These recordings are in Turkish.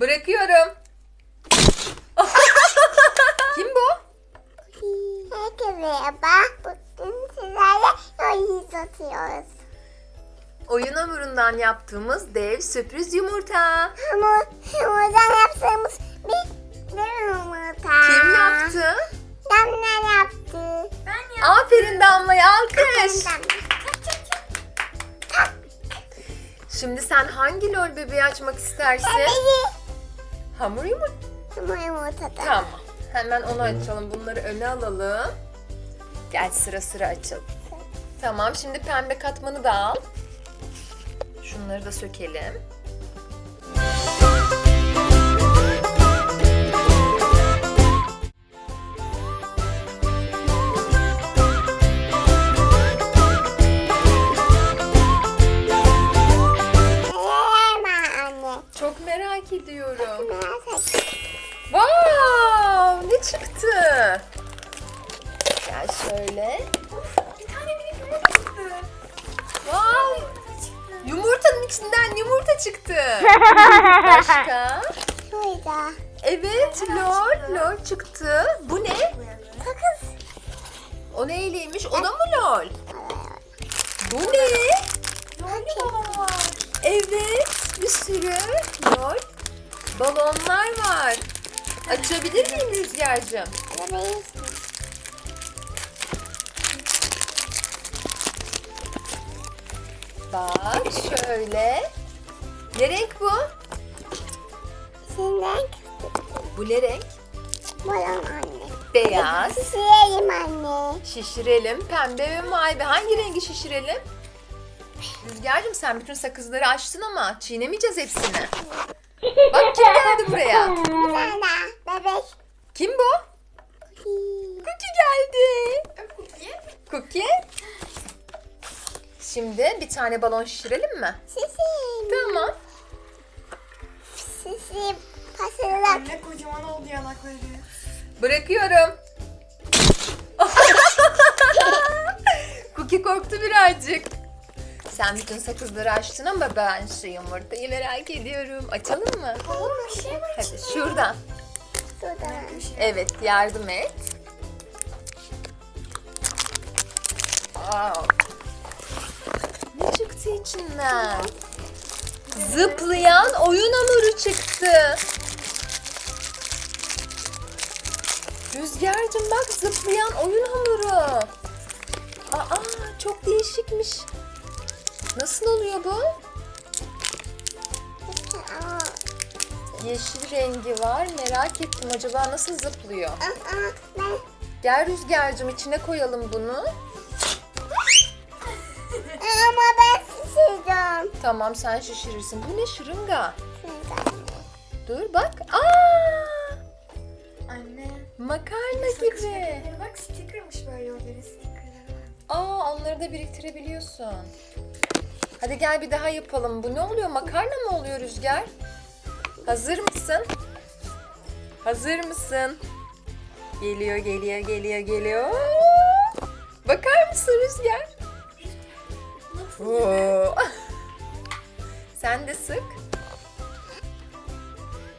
Bırakıyorum. Kim bu? Herkese merhaba. Bugün sizlerle oyun satıyoruz. Oyun hamurundan yaptığımız dev sürpriz yumurta. Hamur, hamurdan yaptığımız bir bir yumurta. Kim yaptı? Damla yaptı. Ben Aferin Damla'ya alkış. Damla. Şimdi sen hangi lol bebeği açmak istersin? Bebeği. Hamur yumurta. Hamur yumurtada. Tamam. Hemen onu açalım. Bunları öne alalım. Gel sıra sıra açalım. Tamam şimdi pembe katmanı da al. Şunları da sökelim. Evet, lol, lol çıktı. Bu ne? Sakız. O neyliymiş? O da mı lol? Bu ne? Lol Evet, bir sürü lol. Balonlar var. Açabilir miyim Rüzgar'cığım? Bak şöyle. Ne renk bu? Şimdi Bu ne renk? balon anne. Beyaz. Siyeyim anne. Şişirelim. Pembe ve mavi. Hangi rengi şişirelim? Rüzgar'cığım sen bütün sakızları açtın ama çiğnemeyeceğiz hepsini. Bak kim geldi buraya? Bir tane bebek. Kim bu? Cookie geldi. Cookie. Şimdi bir tane balon şişirelim mi? Sisim. Tamam. Sisim. Pasırlak. Ne kocaman oldu yanakları. Bırakıyorum. Cookie korktu birazcık. Sen bütün sakızları açtın ama ben şu yumurtayı merak ediyorum. Açalım mı? Olur bir şey var Hadi şuradan. Şurada. Evet yardım et. Wow. Ne çıktı içinden? Zıplayan oyun hamuru çıktı. Rüzgar'cığım bak zıplayan oyun hamuru. Aa çok değişikmiş. Nasıl oluyor bu? Yeşil rengi var. Merak ettim acaba nasıl zıplıyor? Gel Rüzgar'cığım içine koyalım bunu. ama ben şişireceğim. Tamam sen şişirirsin. Bu ne şırınga? Dur bak. Aa! Makarna gibi. Bak stickermış böyle o böyle stickerları. Aa onları da biriktirebiliyorsun. Hadi gel bir daha yapalım. Bu ne oluyor? Makarna mı oluyor Rüzgar? Hazır mısın? Hazır mısın? Geliyor, geliyor, geliyor, geliyor. Bakar mısın Rüzgar? Oo. Sen de sık.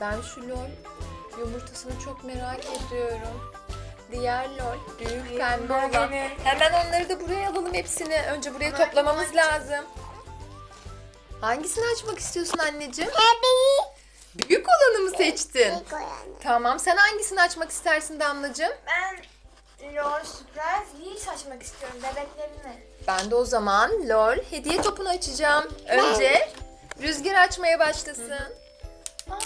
Ben şu lol yumurtasını çok merak ediyorum. Diğer lol, büyük pembe olan. Hemen onları da buraya alalım hepsini. Önce buraya toplamamız lazım. Hangisini açmak istiyorsun anneciğim? Bebeği. Büyük olanı mı seçtin? Koy anne. Tamam. Sen hangisini açmak istersin Damlacığım? Ben Lol Surprise Wheels açmak istiyorum bebeklerini. Ben de o zaman LOL hediye topunu açacağım. Önce Rüzgar açmaya başlasın. Ne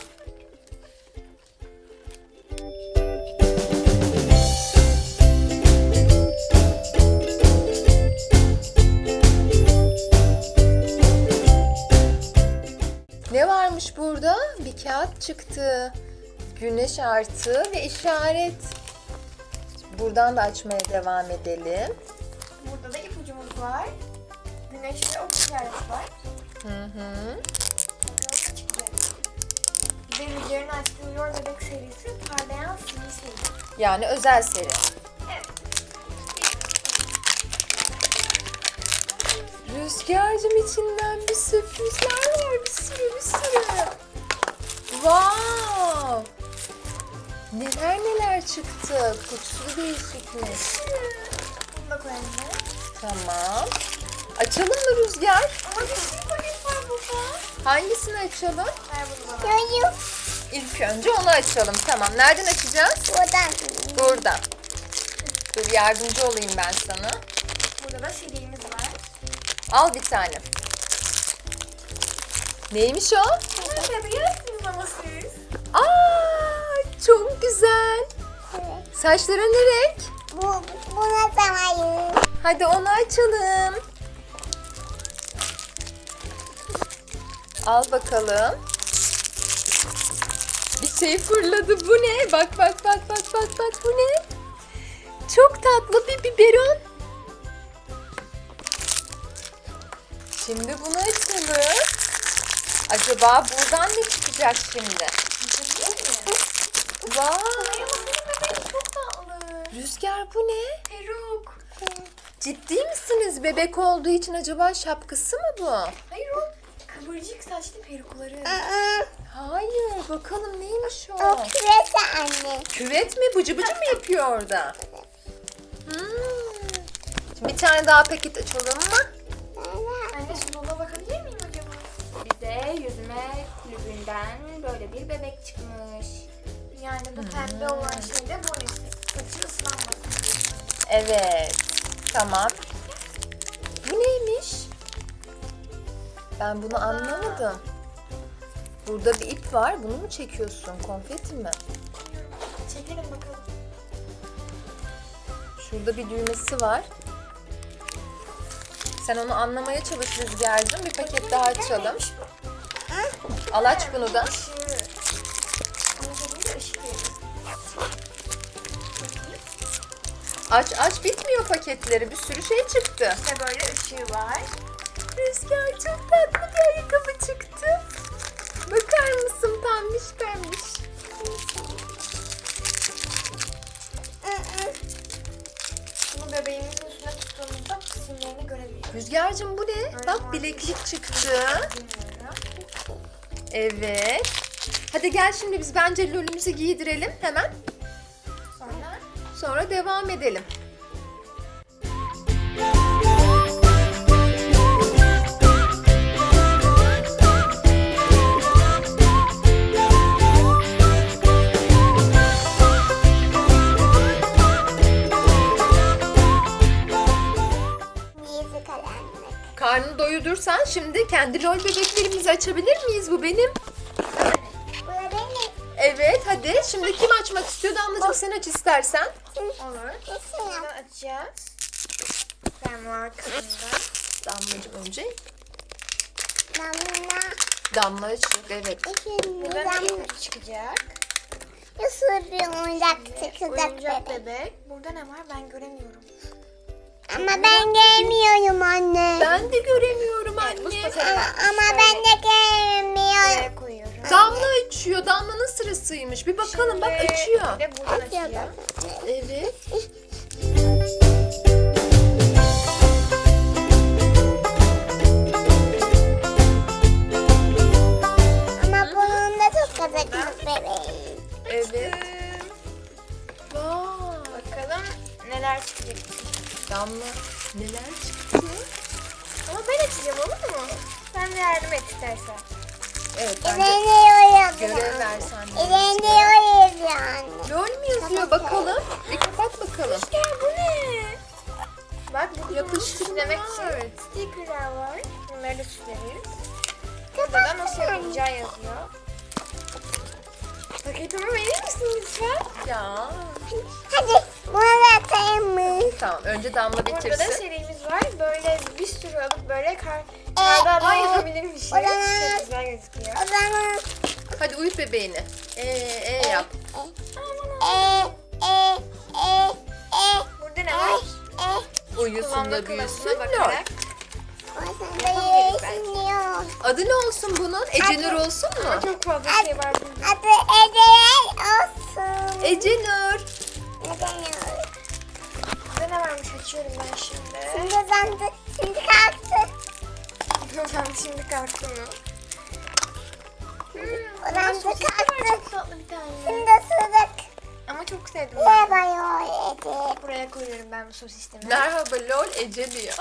Kağıt çıktı. Güneş artı ve işaret. Buradan da açmaya devam edelim. Burada da ipucumuz var. Güneş ve ok işareti var. Hı hı. Bakalım çıktı. Bir de Rüzgar'ın açtığı Yor Bebek serisi parlayan sivri seri. Yani özel seri. Evet. Rüzgarcığım içinden bir sürprizler var. Bir sürü bir sürü. Wow! Neler neler çıktı. Kutusu değişikmiş. Bunu da koyalım. Tamam. Açalım mı Rüzgar? Ama bir sürü paket var burada. Hangisini açalım? Ver bunu bana. İlk önce onu açalım. Tamam. Nereden açacağız? Buradan. Buradan. Dur yardımcı olayım ben sana. Burada da serimiz var. Al bir tane. Neymiş o? Nerede biliyorsunuz siz? Aa, çok güzel. Evet. Saçlara ne renk? Bu, buna zamayı. Hadi onu açalım. Al bakalım. Bir şey fırladı. Bu ne? Bak bak bak bak bak bak bu ne? Çok tatlı bir biberon. Şimdi bunu açalım. Acaba buradan ne çıkacak şimdi? Vay! Rüzgar bu ne? Peruk. Ciddi misiniz? Bebek olduğu için acaba şapkası mı bu? Hayır o kıvırcık saçlı perukları. Aa, Hayır. Bakalım neymiş o? O küresi anne. Küvet mi? Bıcı bıcı mı yapıyor orada? Hmm. Şimdi bir tane daha paket açalım mı? Kulübünden böyle bir bebek çıkmış. Yani bu pembe olan şey de bonesi. Saçı ıslanmasın diye. Evet. Tamam. Bu neymiş? Ben bunu anlamadım. Burada bir ip var. Bunu mu çekiyorsun? Konfeti mi? Çekelim bakalım. Şurada bir düğmesi var. Sen onu anlamaya çalış Rüzgar'cığım. Bir paket daha açalım. Neymiş bu? Al aç bunu da. Aç aç bitmiyor paketleri. Bir sürü şey çıktı. İşte böyle ışığı var. Rüzgar çok tatlı bir ayakkabı çıktı. Bakar mısın pembiş pembiş. Bunu bebeğimizin üstüne tuttuğumuzda kısımlarını görebiliyoruz. Rüzgar'cığım bu ne? Bak bileklik çıktı. Evet. Hadi gel şimdi biz bence lolümüzü giydirelim hemen. Sonra Sonra devam edelim. Doyurdursan şimdi kendi lol bebeklerimizi açabilir miyiz? Bu benim. Bu. Evet hadi. Şimdi kim açmak istiyor? Damlacığım sen aç istersen. olur. Kesin Bunu açacağız. Fermuar kısmında. Damlacığım önce. Damla. Damla açacak evet. İkinci Buradan damla. ip çıkacak. Yusuf bir oyuncak çıkacak Oyuncak bebek. bebek. Burada ne var ben göremiyorum. Ama ben göremiyorum anne. Ben de göremiyorum anne. Ama, ben de göremiyorum. Damla açıyor. Damla'nın sırasıymış. Bir bakalım bak açıyor. Bir de buradan açıyor. Evet. Bakalım? Bir kapat bakalım. Ya bu ne? Bak var. için stickerlar var. Bunları da süsleriz. Burada da nasıl yapılacağı yazıyor. Paketimi verir misin lütfen? Ya. Hadi buna da atayım mı? Tamam önce Damla Burada da bitirsin. serimiz var. Böyle bir sürü alıp böyle kar kardağdan e, yapabilirmişiz. o zaman- Çok güzel gözüküyor. O zaman Hadi uyut bebeğini. Yap. e e e e Burada ne var? e Uyusun da büyüsün. bakarak. Adı ne olsun bunun? Ecenur olsun mu? çok fazla şey var burada. Adı Ece'ye olsun. Ecenur. Yok? Burada ne varmış açıyorum ben şimdi. Şimdi uzandı. Şimdi kalktı. ben şimdi kalktım Olan Ama sosis çok tatlı bir tane. Şimdi ısırdık. Ama çok sevdim ben. Merhaba Ece. Buraya koyuyorum ben bu sosisimi. Merhaba lol Ece diyor.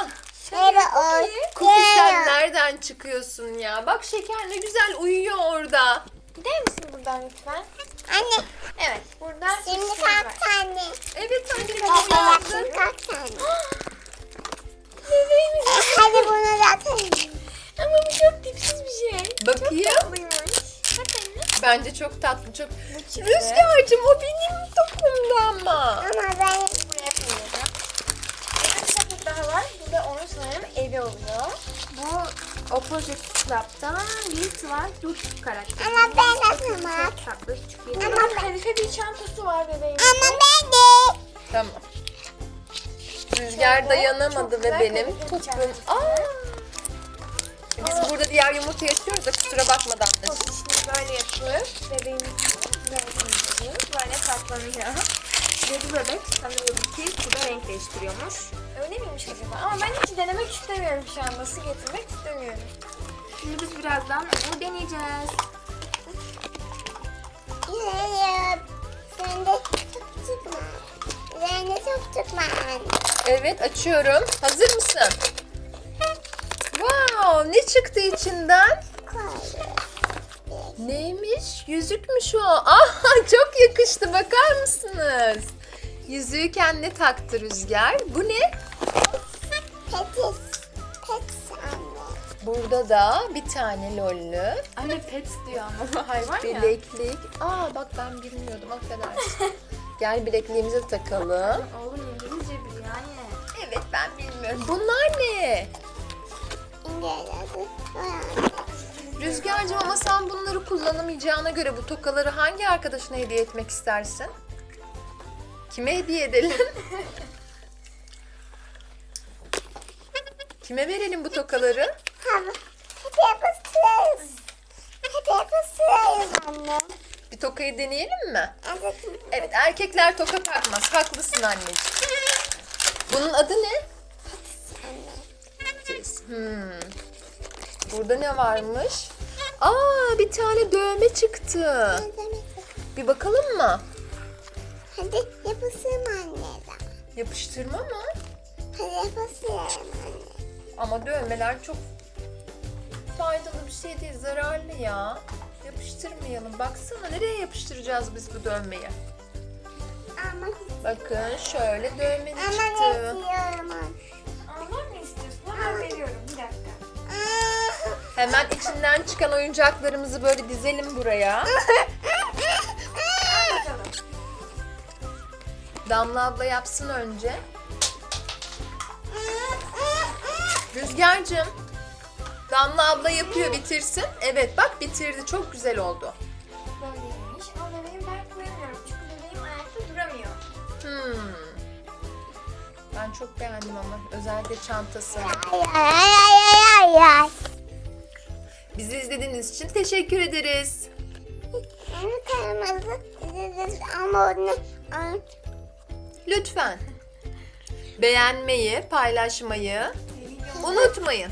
Merhaba o. Kuki sen nereden çıkıyorsun ya? Bak şeker ne güzel uyuyor orada. Gider misin buradan lütfen? Anne. Evet burada Şimdi sosisimiz var. kalk anne. Evet anneciğim Ece, kalk. Bence çok tatlı çok. Rüzgar'cığım o benim tokumda ama. Ama ben Buraya koyuyorum. Bir sepet daha var. Bu da onun sanırım evi oluyor. Bu Opposite Club'dan Liz var. Lut karakteri. Ama ben atamam. Çok tatlı. Küçük bir Ama Ama kadife bir çantası var bebeğim. ama ben de. Tamam. Rüzgar dayanamadı Çok ve güzel benim kadife topum. çantası. Aa! Biz burada diğer yumurta yaşıyoruz da kusura bakma Damlacığım. Sosisini böyle yapıp bebeğimizin böyle. Böyle saklanıyor. Ve bu bebek sanıyorum ki suda renk değiştiriyormuş. Öyle miymiş acaba? Ama ben hiç denemek istemiyorum şu an. Nasıl getirmek istemiyorum. Şimdi biz birazdan onu deneyeceğiz. Sen de çok çıkma. Sen de çok çıkma. Evet açıyorum. Hazır mısın? Wow ne çıktı içinden? Neymiş? Yüzükmüş o. Ah çok yakıştı bakar mısınız? Yüzüğü kendine taktı Rüzgar. Bu ne? Petis. Petis anne. Burada da bir tane lollü. Anne pets diyor ama hayvan ya. Bileklik. Aa bak ben bilmiyordum affedersin. Gel bilekliğimizi de takalım. Oğlum İngilizce biliyor anne. Evet ben bilmiyorum. Bunlar ne? Rüzgar'cığım ama sen bunları kullanamayacağına göre bu tokaları hangi arkadaşına hediye etmek istersin? Kime hediye edelim? Kime verelim bu tokaları? Hadi yapıştırırız. Hadi yapıştırırız anne. Bir tokayı deneyelim mi? Hadi. Evet erkekler toka takmaz. Haklısın anneciğim. Bunun adı ne? Hmm. Burada ne varmış? Aa bir tane dövme çıktı. Bir bakalım mı? Hadi yapıştırma anne. Yapıştırma mı? Hadi yapıştıralım anne. Ama dövmeler çok faydalı bir şey değil, zararlı ya. Yapıştırmayalım. Baksana nereye yapıştıracağız biz bu dövmeyi? Ama Bakın şöyle dövmeli ama çıktı. bekliyorum Hemen veriyorum. Bir dakika. Hemen içinden çıkan oyuncaklarımızı böyle dizelim buraya. Al bakalım. Damla abla yapsın önce. Rüzgar'cığım. Damla abla yapıyor bitirsin. Evet bak bitirdi çok güzel oldu. Çok beğendim ama özellikle ay. Bizi izlediğiniz için teşekkür ederiz. Kırmızı ama onu Lütfen beğenmeyi, paylaşmayı unutmayın.